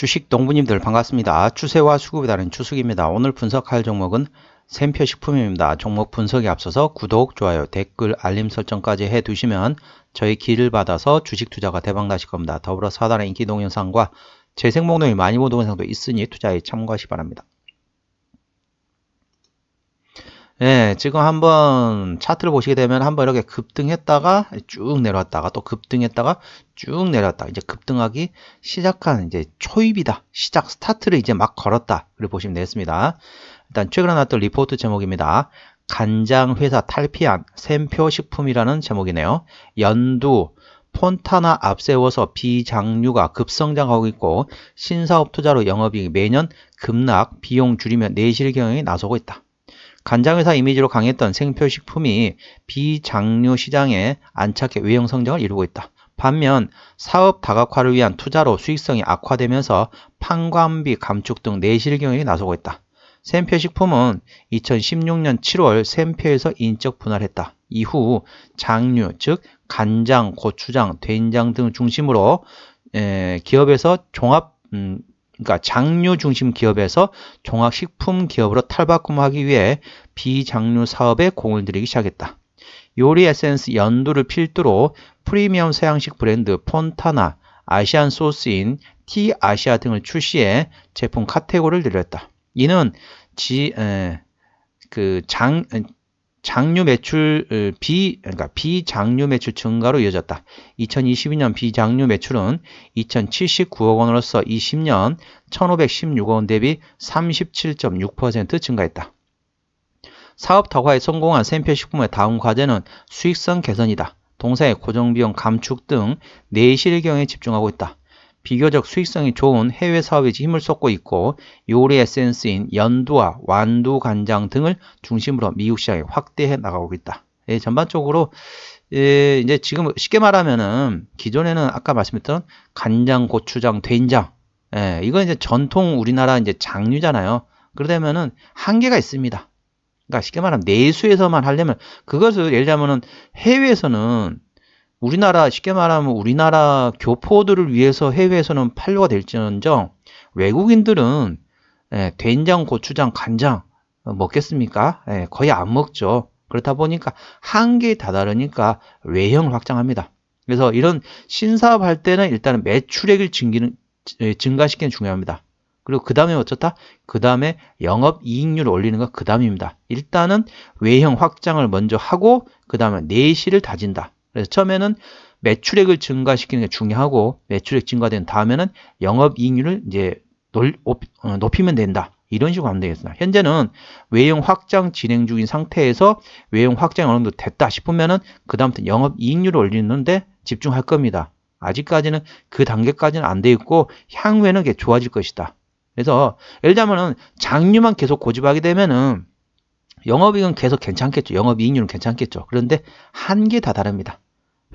주식 동부님들 반갑습니다. 추세와 수급에 따른 추석입니다. 오늘 분석할 종목은 샘표 식품입니다. 종목 분석에 앞서서 구독, 좋아요, 댓글, 알림 설정까지 해두시면 저희 길을 받아서 주식 투자가 대박 나실 겁니다. 더불어 사단의 인기 동영상과 재생 목록이 많이 본 동영상도 있으니 투자에 참고하시 기 바랍니다. 예, 지금 한번 차트를 보시게 되면 한번 이렇게 급등했다가 쭉 내려왔다가 또 급등했다가 쭉 내려왔다. 이제 급등하기 시작한 이제 초입이다. 시작 스타트를 이제 막 걸었다. 그렇게 보시면 되겠습니다. 일단 최근에 나왔던 리포트 제목입니다. 간장 회사 탈피한 샘표 식품이라는 제목이네요. 연두 폰타나 앞세워서 비장류가 급성장하고 있고 신사업 투자로 영업이익 매년 급락, 비용 줄이며 내실 경영에 나서고 있다. 간장회사 이미지로 강했던 생표식품이 비장류 시장에 안착해 외형 성장을 이루고 있다. 반면 사업 다각화를 위한 투자로 수익성이 악화되면서 판관비 감축 등 내실 경영에 나서고 있다. 샘표 식품은 2016년 7월 샘표에서 인적 분할했다. 이후 장류, 즉 간장, 고추장, 된장 등 중심으로 기업에서 종합 음, 그러니까 장류 중심 기업에서 종합식품 기업으로 탈바꿈하기 위해 비장류 사업에 공을 들이기 시작했다. 요리 에센스 연두를 필두로 프리미엄 서양식 브랜드 폰타나, 아시안 소스인 티 아시아 등을 출시해 제품 카테고리를 늘렸다. 이는 지, 에, 그 장, 장류 매출 어, 비 그러니까 비장류 매출 증가로 이어졌다. 2022년 비장류 매출은 2,079억 원으로서 20년 1,516억 원 대비 37.6% 증가했다. 사업 다화에 성공한 샘표 식품의 다음 과제는 수익성 개선이다. 동사의 고정비용 감축 등 내실경에 집중하고 있다. 비교적 수익성이 좋은 해외 사업에 힘을 쏟고 있고 요리 에센스인 연두와 완두 간장 등을 중심으로 미국 시장에 확대해 나가고 있다. 예, 전반적으로 예, 이제 지금 쉽게 말하면은 기존에는 아까 말씀했던 간장, 고추장, 된장 예, 이건 이제 전통 우리나라 이제 장류잖아요. 그러다면은 한계가 있습니다. 그러니까 쉽게 말하면 내수에서만 하려면 그것을 예를 들자면은 해외에서는 우리나라 쉽게 말하면 우리나라 교포들을 위해서 해외에서는 판로가 될지언정 외국인들은 예, 된장, 고추장, 간장 먹겠습니까? 예, 거의 안 먹죠. 그렇다 보니까 한계에 다다르니까 외형을 확장합니다. 그래서 이런 신사업 할 때는 일단은 매출액을 증기는, 예, 증가시키는 중요합니다. 그리고 그 다음에 어쩌다? 그 다음에 영업 이익률을 올리는 거 그 다음입니다. 일단은 외형 확장을 먼저 하고 그 다음에 내실을 다진다. 그래서 처음에는 매출액을 증가시키는 게 중요하고 매출액 증가된 다음에는 영업이익률을 이제 어, 높이면 된다. 이런 식으로 하면 되겠습니다. 현재는 외형 확장 진행 중인 상태에서 외형 확장이 어느 정도 됐다 싶으면은 그 다음부터 영업이익률을 올리는데 집중할 겁니다. 아직까지는 그 단계까지는 안 돼 있고 향후에는 게 좋아질 것이다. 그래서 예를 들자면은 장류만 계속 고집하게 되면은 영업이익은 계속 괜찮겠죠. 영업이익률은 괜찮겠죠. 그런데 한계 다 다릅니다.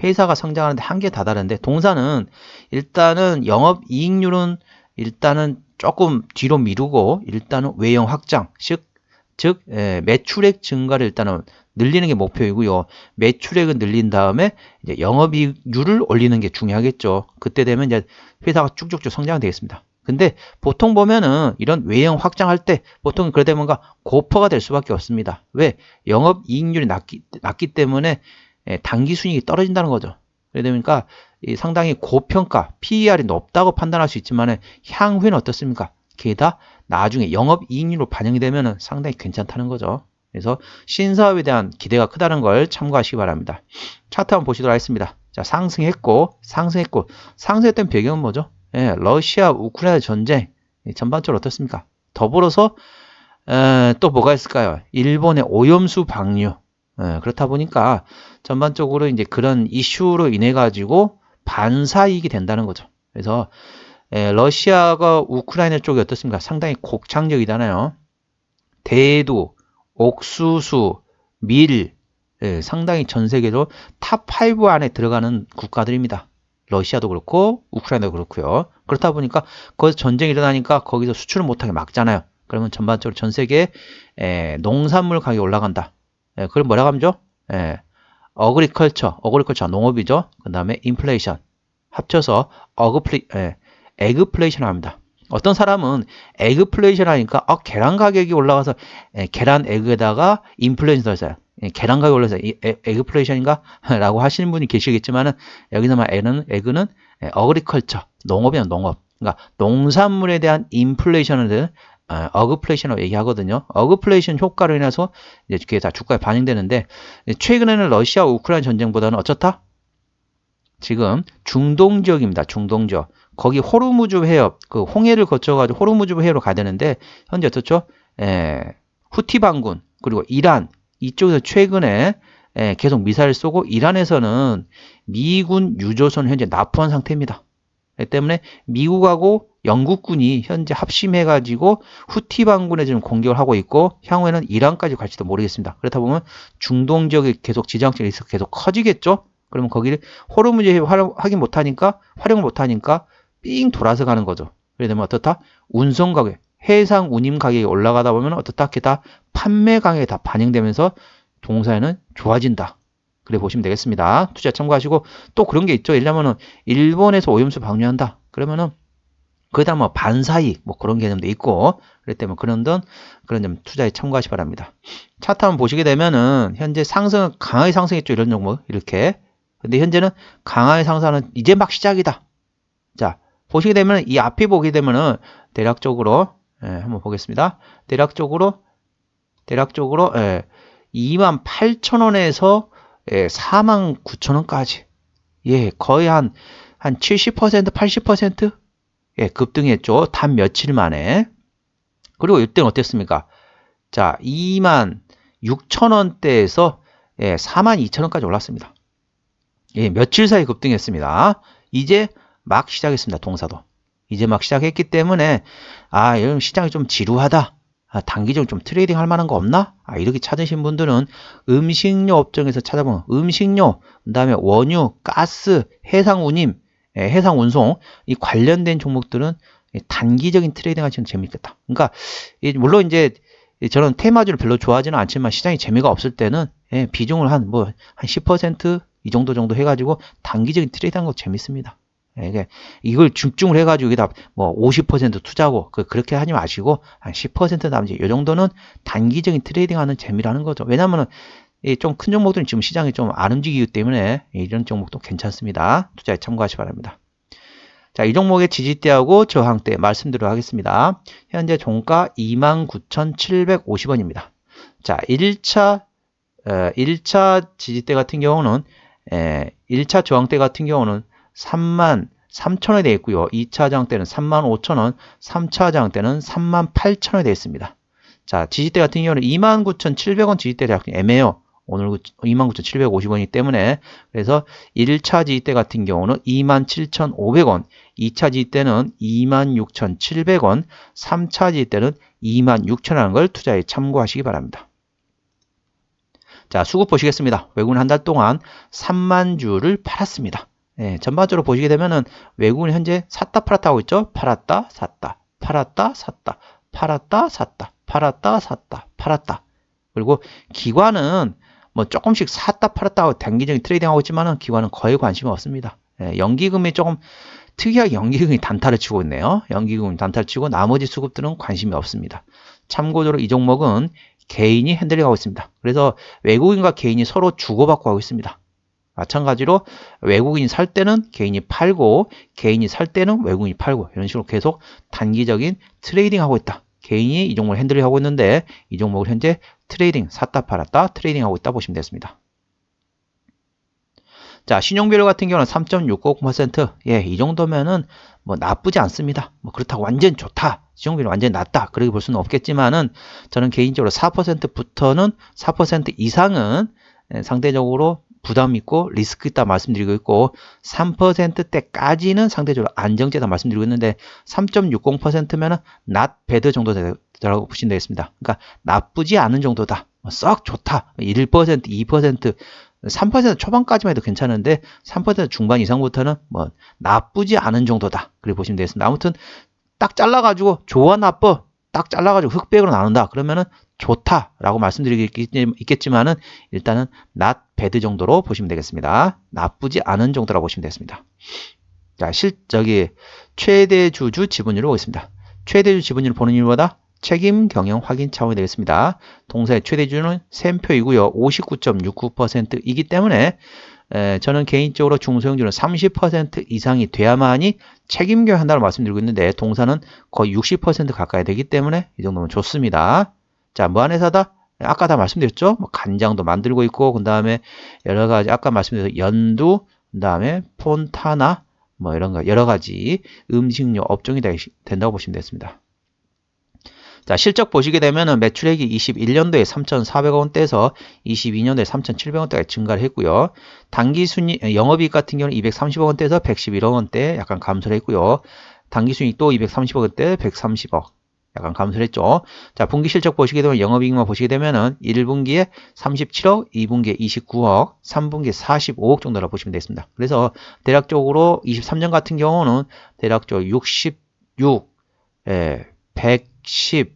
회사가 성장하는데 한계 다 다른데 동사는 일단은 영업이익률은 일단은 조금 뒤로 미루고 일단은 외형 확장, 즉, 즉 예, 매출액 증가를 일단은 늘리는 게 목표이고요. 매출액을 늘린 다음에 이제 영업이익률을 올리는 게 중요하겠죠. 그때 되면 이제 회사가 쭉쭉쭉 성장되겠습니다. 근데 보통 보면은 이런 외형 확장할 때 보통 그러다 보니까 고퍼가 될 수밖에 없습니다. 왜? 영업 이익률이 낮기, 낮기 때문에 예, 단기 순이익이 떨어진다는 거죠. 그러다 보니까 상당히 고평가, PER이 높다고 판단할 수 있지만 향후에는 어떻습니까? 게다 나중에 영업 이익률로 반영이 되면 상당히 괜찮다는 거죠. 그래서 신사업에 대한 기대가 크다는 걸 참고하시기 바랍니다. 차트 한번 보시도록 하겠습니다. 자, 상승했고, 상승했고, 상승했던 배경은 뭐죠? 예, 러시아 우크라이나 전쟁 전반적으로 어떻습니까? 더불어서 에, 또 뭐가 있을까요? 일본의 오염수 방류 에, 그렇다 보니까 전반적으로 이제 그런 이슈로 인해 가지고 반사이익이 된다는 거죠. 그래서 에, 러시아가 우크라이나 쪽이 어떻습니까? 상당히 곡창적이잖아요. 대두, 옥수수, 밀 에, 상당히 전 세계로 탑 5 안에 들어가는 국가들입니다. 러시아도 그렇고 우크라이나도 그렇고요. 그렇다 보니까 거기서 전쟁이 일어나니까 거기서 수출을 못하게 막잖아요. 그러면 전반적으로 전 세계에 에, 농산물 가격이 올라간다. 에, 그걸 뭐라고 하죠? 에, 어그리컬처, 어그리컬처 농업이죠. 그 다음에 인플레이션 합쳐서 어그플레, 에, 에그플레이션을 합니다. 어떤 사람은 에그플레이션 하니까 어, 계란 가격이 올라가서 에, 계란 에그에다가 인플레이션 넣었어요. 예, 계란 가격이 올라서 이 에, 에그플레이션인가? 라고 하시는 분이 계시겠지만은 여기서만 에는 에그는 에, 어그리컬처 농업이야 농업. 그러니까 농산물에 대한 인플레이션을 어, 어그플레이션으로 얘기하거든요. 어그플레이션 효과로 인해서 이제 그게 다 주가에 반영되는데 최근에는 러시아 우크라이나 전쟁보다는 어쩌다 지금 중동 지역입니다. 중동 지역. 거기 호르무즈 해협, 그 홍해를 거쳐가지고 호르무즈 해협으로 가야 되는데 현재 어떻죠? 에, 후티 반군 그리고 이란 이쪽에서 최근에 에, 계속 미사일 쏘고 이란에서는 미군 유조선 현재 납포한 상태입니다. 그 때문에 미국하고 영국군이 현재 합심해가지고 후티 반군에 지금 공격을 하고 있고 향후에는 이란까지 갈지도 모르겠습니다. 그렇다 보면 중동 지역이 계속 지정학적이 계속 커지겠죠? 그러면 거기를 호르무즈 활용 못하니까 활용을 못하니까 삥 돌아서 가는 거죠. 그래 되면 어떻다? 운송 가격, 해상 운임 가격이 올라가다 보면 어떻다? 게다 판매 가격이 다 반영되면서 동사에는 좋아진다. 그래 보시면 되겠습니다. 투자 참고하시고 또 그런 게 있죠. 왜냐면은 일본에서 오염수 방류한다. 그러면은 그다음 뭐 반사이 뭐 그런 개념도 있고 때문에 그런 등 그런 점 투자에 참고하시 기 바랍니다. 차트 한번 보시게 되면은 현재 상승 강하게 상승했죠. 이런 종목 이렇게. 근데 현재는 강하게 상승하는 이제 막 시작이다. 자, 보시게 되면 이 앞에 보게 되면은 대략적으로 예, 한번 보겠습니다. 대략적으로 대략적으로 예, 2만 8천 원에서 예, 4만 9천 원까지 예, 거의 한 한 70% 80% 예, 급등했죠. 단 며칠 만에. 그리고 이때는 어땠습니까? 자, 2만 6천 원대에서 예, 4만 2천 원까지 올랐습니다. 예, 며칠 사이 급등했습니다. 이제 막 시작했습니다. 동사도. 이제 막 시작했기 때문에 아, 여러분 시장이 좀 지루하다. 아, 단기적으로 좀 트레이딩 할 만한 거 없나? 아, 이렇게 찾으신 분들은 음식료 업종에서 찾아보면 음식료, 그 다음에 원유, 가스, 해상 운임, 예, 해상 운송 이 관련된 종목들은 단기적인 트레이딩 하시면 재밌겠다. 그러니까 물론 이제 저는 테마주를 별로 좋아하지는 않지만 시장이 재미가 없을 때는 예, 비중을 한 뭐 한 10%이 정도 정도 해가지고 단기적인 트레이딩 하는 거 재밌습니다. 이게 이걸 집중을 해가지고 여기다 뭐 50% 투자하고 그 그렇게 하지 마시고 한 10% 남지 이 정도는 단기적인 트레이딩하는 재미라는 거죠. 왜냐하면은 좀 큰 종목들은 지금 시장이 좀 안 움직이기 때문에 이런 종목도 괜찮습니다. 투자에 참고하시 기 바랍니다. 자, 이 종목의 지지대하고 저항대 말씀드리도록 하겠습니다. 현재 종가 29,750원입니다. 자, 1차 어, 1차 지지대 같은 경우는 에, 1차 저항대 같은 경우는 3만 3천원이 되어 있고요. 2차 장대는 3만 5천원, 3차 장대는 3만 8천원이 되어 있습니다. 자, 지지대 같은 경우는 29,700원 지지대 대략 애매해요. 오늘 29,750원이기 때문에 그래서 1차 지지대 같은 경우는 27,500원, 2차 지지대는 26,700원, 3차 지지대는 26,000원 걸 투자에 참고하시기 바랍니다. 자, 수급 보시겠습니다. 외국인 한달 동안 3만 주를 팔았습니다. 예, 전반적으로 보시게 되면은 외국인 현재 샀다 팔았다 하고 있죠. 팔았다 샀다 팔았다 샀다 팔았다 샀다 팔았다 샀다 팔았다 그리고 기관은 뭐 조금씩 샀다 팔았다 하고 단기적인 트레이딩 하고 있지만은 기관은 거의 관심이 없습니다. 예, 연기금이 조금 특이하게 연기금이 단타를 치고 있네요. 연기금이 단타를 치고 나머지 수급들은 관심이 없습니다. 참고적으로 이 종목은 개인이 핸들링하고 있습니다. 그래서 외국인과 개인이 서로 주고받고 하고 있습니다. 마찬가지로 외국인이 살 때는 개인이 팔고 개인이 살 때는 외국인이 팔고 이런 식으로 계속 단기적인 트레이딩 하고 있다. 개인이 이 종목을 핸들링 하고 있는데 이 종목을 현재 트레이딩 샀다 팔았다 트레이딩 하고 있다 보시면 되겠습니다. 자, 신용비율 같은 경우는 3.60%. 예, 이 정도면은 뭐 나쁘지 않습니다. 뭐 그렇다고 완전 좋다. 신용비율 완전 낮다. 그렇게 볼 수는 없겠지만은 저는 개인적으로 4%부터는 4% 이상은 예, 상대적으로 부담 있고 리스크 있다 말씀드리고 있고 3%대까지는 상대적으로 안정제다 말씀드리고 있는데 3.60%면은 not bad 정도 되라고 보시면 되겠습니다. 그러니까 나쁘지 않은 정도다. 뭐썩 좋다. 1%, 2%, 3% 초반까지만 해도 괜찮은데 3% 중반 이상부터는 뭐 나쁘지 않은 정도다. 그래 보시면 되겠습니다. 아무튼 딱 잘라가지고 좋아 나빠 딱 잘라가지고 흑백으로 나눈다. 그러면은 좋다라고 말씀드리겠지만은 일단은 not bad 정도로 보시면 되겠습니다. 나쁘지 않은 정도라고 보시면 되겠습니다. 자, 실 저기 최대 주주 지분율을 보겠습니다. 최대 주 지분율을 보는 일보다 책임 경영 확인 차원이 되겠습니다. 동사의 최대주는 샘표이고요. 59.69%이기 때문에 에, 저는 개인적으로 중소형주는 30% 이상이 돼야만이 책임 경영한다고 말씀드리고 있는데 동사는 거의 60% 가까이 되기 때문에 이 정도면 좋습니다. 자, 무한회사다? 아까 다 말씀드렸죠? 뭐 간장도 만들고 있고 그 다음에 여러 가지 아까 말씀드린 연두 그 다음에 폰타나 뭐 이런 거 여러 가지 음식료 업종이 된다고 보시면 되겠습니다. 자, 실적 보시게 되면은 매출액이 21년도에 3,400원대에서 22년도에 3,700원대가 증가를 했고요. 단기 순이 영업이익 같은 경우는 230원대에서 111원대 약간 감소를 했고요. 단기 순이익 도 230원대 130억 약간 감소를 했죠. 자, 분기 실적 보시게 되면 영업이익만 보시게 되면은 1분기에 37억, 2분기에 29억, 3분기에 45억 정도라 보시면 되겠습니다. 그래서 대략적으로 23년 같은 경우는 대략적으로 66, 예, 110,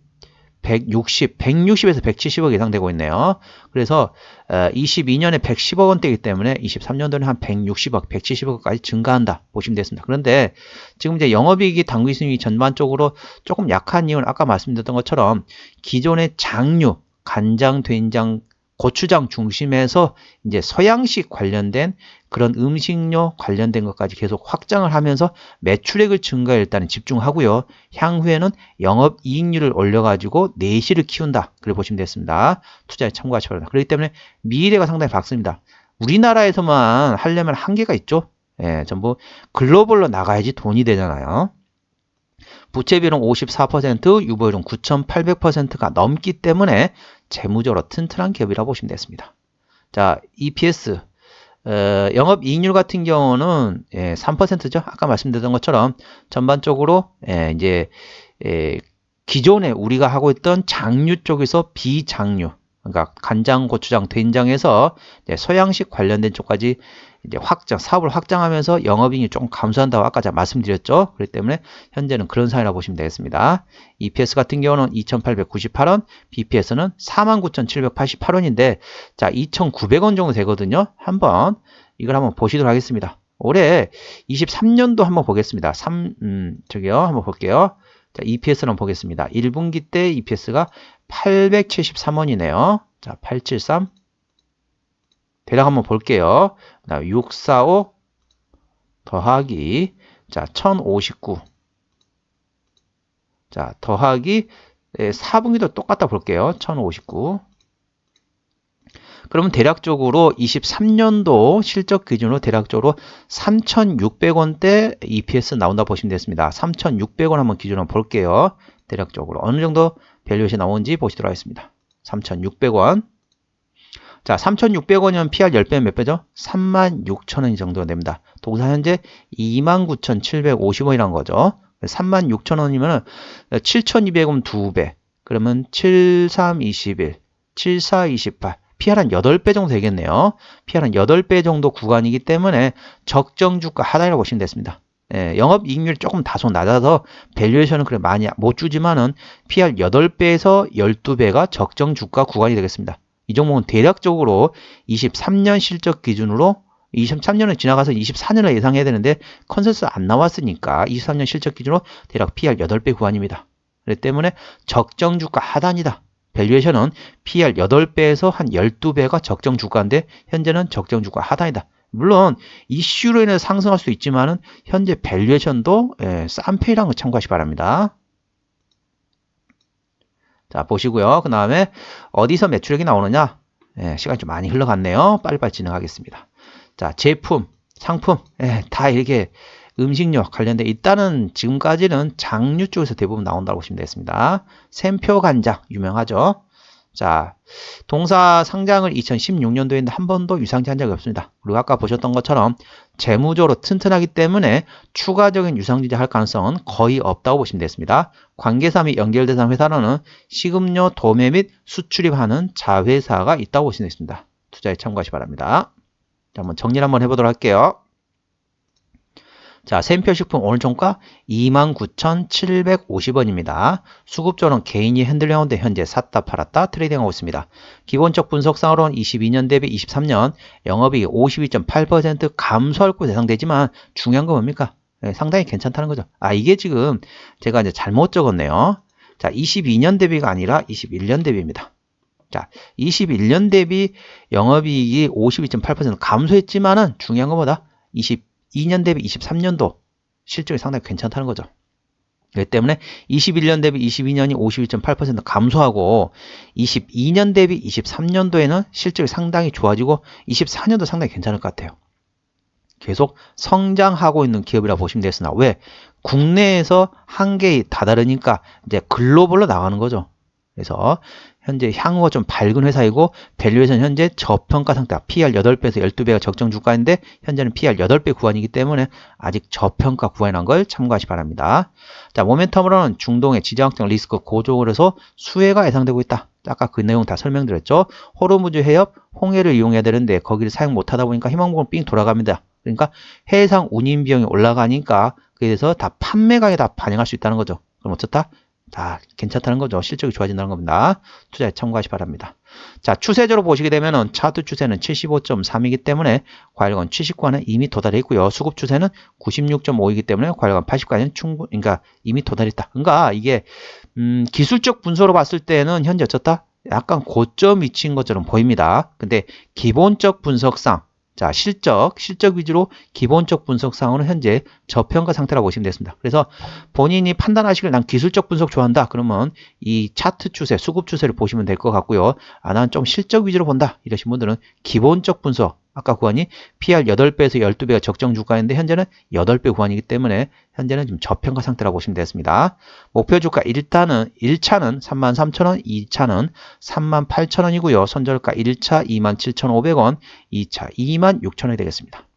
160, 160에서 170억 이상 되고 있네요. 그래서 22년에 110억 원대이기 때문에 23년도는 한 160억, 170억까지 증가한다 보시면 되겠습니다. 그런데 지금 이제 영업이익이 당기순이 전반적으로 조금 약한 이유는 아까 말씀드렸던 것처럼 기존의 장류, 간장, 된장, 고추장 중심에서 이제 서양식 관련된 그런 음식료 관련된 것까지 계속 확장을 하면서 매출액을 증가에 일단은 집중하고요. 향후에는 영업 이익률을 올려가지고 내실을 키운다. 그래 보시면 되겠습니다. 투자에 참고하시기 바랍니다. 그렇기 때문에 미래가 상당히 밝습니다. 우리나라에서만 하려면 한계가 있죠. 예, 전부 글로벌로 나가야지 돈이 되잖아요. 부채 비율은 54%, 유보율은 9,800%가 넘기 때문에 재무적으로 튼튼한 기업이라고 보시면 되겠습니다. 자, EPS 어, 영업 이익률 같은 경우는 예, 3%죠. 아까 말씀드렸던 것처럼 전반적으로 예, 이제 예, 기존에 우리가 하고 있던 장류 쪽에서 비장류 그러니까 간장, 고추장, 된장에서 서양식 관련된 쪽까지 이제 확장, 사업을 확장하면서 영업이익이 조금 감소한다고 아까 제가 말씀드렸죠. 그렇기 때문에 현재는 그런 사이라고 보시면 되겠습니다. EPS 같은 경우는 2,898원, BPS는 49,788원인데 자, 2,900원 정도 되거든요. 한번 이걸 한번 보시도록 하겠습니다. 올해 23년도 한번 보겠습니다. 3, 음, 저기요. 한번 볼게요. 자, EPS를 한번 보겠습니다. 1분기 때 EPS가 873원이네요. 자, 873. 대략 한번 볼게요. 645 더하기 자 1059. 자 더하기 4분기도 똑같다 볼게요. 1059. 그러면 대략적으로 23년도 실적 기준으로 대략적으로 3,600원대 EPS 나온다 보시면 되겠습니다. 3,600원 한번 기준으로 볼게요. 대략적으로 어느 정도 밸류에이 나오는지 보시도록 하겠습니다. 3,600원. 자, 3,600원이면 PR 10배면 몇 배죠? 36,000원 정도 됩니다. 동사 현재 29,750원이란 거죠. 36,000원이면 7,200원 2배. 그러면 7321, 7428. PR 한 8배 정도 되겠네요. PR 한 8배 정도 구간이기 때문에 적정 주가 하단이라고 보시면 됐습니다. 예, 영업 이익률이 조금 다소 낮아서 밸류에이션은 그래 많이 못 주지만은 PR 8배에서 12배가 적정 주가 구간이 되겠습니다. 이 종목은 대략적으로 23년 실적 기준으로 23년을 지나가서 24년을 예상해야 되는데 컨센서스 안 나왔으니까 23년 실적 기준으로 대략 PR 8배 구간입니다. 그렇기 때문에 적정 주가 하단이다. 밸류에이션은 PR 8배에서 한 12배가 적정 주가인데 현재는 적정 주가 하단이다. 물론 이슈로 인해 상승할 수 있지만은 현재 밸류에이션도 예, 싼 편이라는 걸 참고하시기 바랍니다. 자, 보시고요. 그 다음에 어디서 매출액이 나오느냐? 예, 시간이 좀 많이 흘러갔네요. 빨리빨리 진행하겠습니다. 자, 제품, 상품, 예, 다 이렇게 음식료 관련돼 있다는 지금까지는 장류 쪽에서 대부분 나온다고 보시면 되겠습니다. 샘표 간장 유명하죠. 자, 동사 상장을 2016년도에 했는데 한 번도 유상치 한 적이 없습니다. 그리고 아까 보셨던 것처럼 재무적으로 튼튼하기 때문에 추가적인 유상지지 할 가능성은 거의 없다고 보시면 되겠습니다. 관계사 및 연결대상 회사로는 시급료 도매 및 수출입하는 자회사가 있다고 보시면 되겠습니다. 투자에 참고하시 기 바랍니다. 자, 한번 정리를 한번 해보도록 할게요. 자, 샘표식품 오늘 종가 29,750원입니다. 수급조는 개인이 핸들링하는데 현재 샀다 팔았다 트레이딩하고 있습니다. 기본적 분석상으로는 22년 대비 23년 영업이익 52.8% 감소할 것 예상되지만 중요한 건 뭡니까? 예, 상당히 괜찮다는 거죠. 아, 이게 지금 제가 이제 잘못 적었네요. 자, 22년 대비가 아니라 21년 대비입니다. 자, 21년 대비 영업이익이 52.8% 감소했지만은 중요한 것보다 22년 대비 23년도 실적이 상당히 괜찮다는 거죠. 그렇기 때문에 21년 대비 22년이 52.8% 감소하고 22년 대비 23년도에는 실적이 상당히 좋아지고 24년도 상당히 괜찮을 것 같아요. 계속 성장하고 있는 기업이라 고 보시면 되겠으나 왜? 국내에서 한계에 다다르니까 이제 글로벌로 나가는 거죠. 그래서 현재 향후가 좀 밝은 회사이고 밸류에이션 현재 저평가 상태다. PR 8배에서 12배가 적정 주가인데 현재는 PR 8배 구간이기 때문에 아직 저평가 구간이란 걸 참고하시 기 바랍니다. 자, 모멘텀으로는 중동의 지정학적 리스크 고조를 해서 수혜가 예상되고 있다. 아까 그 내용 다 설명드렸죠. 호르무즈 해협 홍해를 이용해야 되는데 거기를 사용 못하다 보니까 희망봉은 삥 돌아갑니다. 그러니까 해상 운임 비용이 올라가니까 그에 대해서 다 판매가에 다 반영할 수 있다는 거죠. 그럼 어쩌다? 다 괜찮다는 거죠. 실적이 좋아진다는 겁니다. 투자에 참고하시 기 바랍니다. 자, 추세적으로 보시게 되면은 차트 추세는 75.3이기 때문에 과열관 70과는 이미 도달해 있고요. 수급 추세는 96.5이기 때문에 과열관 80과는 충분, 그러니까 이미 도달했다. 그러니까 이게 음, 기술적 분석으로 봤을 때는 현재 어쩌다? 약간 고점 위치인 것처럼 보입니다. 근데 기본적 분석상 자, 실적, 실적 위주로 기본적 분석상으로는 현재 저평가 상태라고 보시면 되겠습니다. 그래서 본인이 판단하시길 난 기술적 분석 좋아한다. 그러면 이 차트 추세, 수급 추세를 보시면 될 것 같고요. 아, 난 좀 실적 위주로 본다. 이러신 분들은 기본적 분석, 아까 구간이 PR 8배에서 12배가 적정 주가인데 현재는 8배 구간이기 때문에 현재는 지금 저평가 상태라고 보시면 되겠습니다. 목표 주가 1단은 1차는 33,000원, 2차는 38,000원이고요. 선절가 1차 27,500원, 2차 26,000원이 되겠습니다.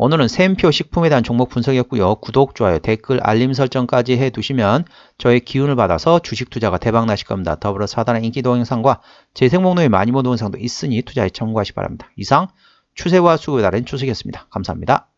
오늘은 샘표 식품에 대한 종목 분석이었고요. 구독, 좋아요, 댓글, 알림 설정까지 해두시면 저의 기운을 받아서 주식 투자가 대박 나실 겁니다. 더불어 사단의 인기 동영상과 재생 목록에 많이 본 동영상도 있으니 투자에 참고하시 기 바랍니다. 이상 추세와 수급에 따른 추석이었습니다. 감사합니다.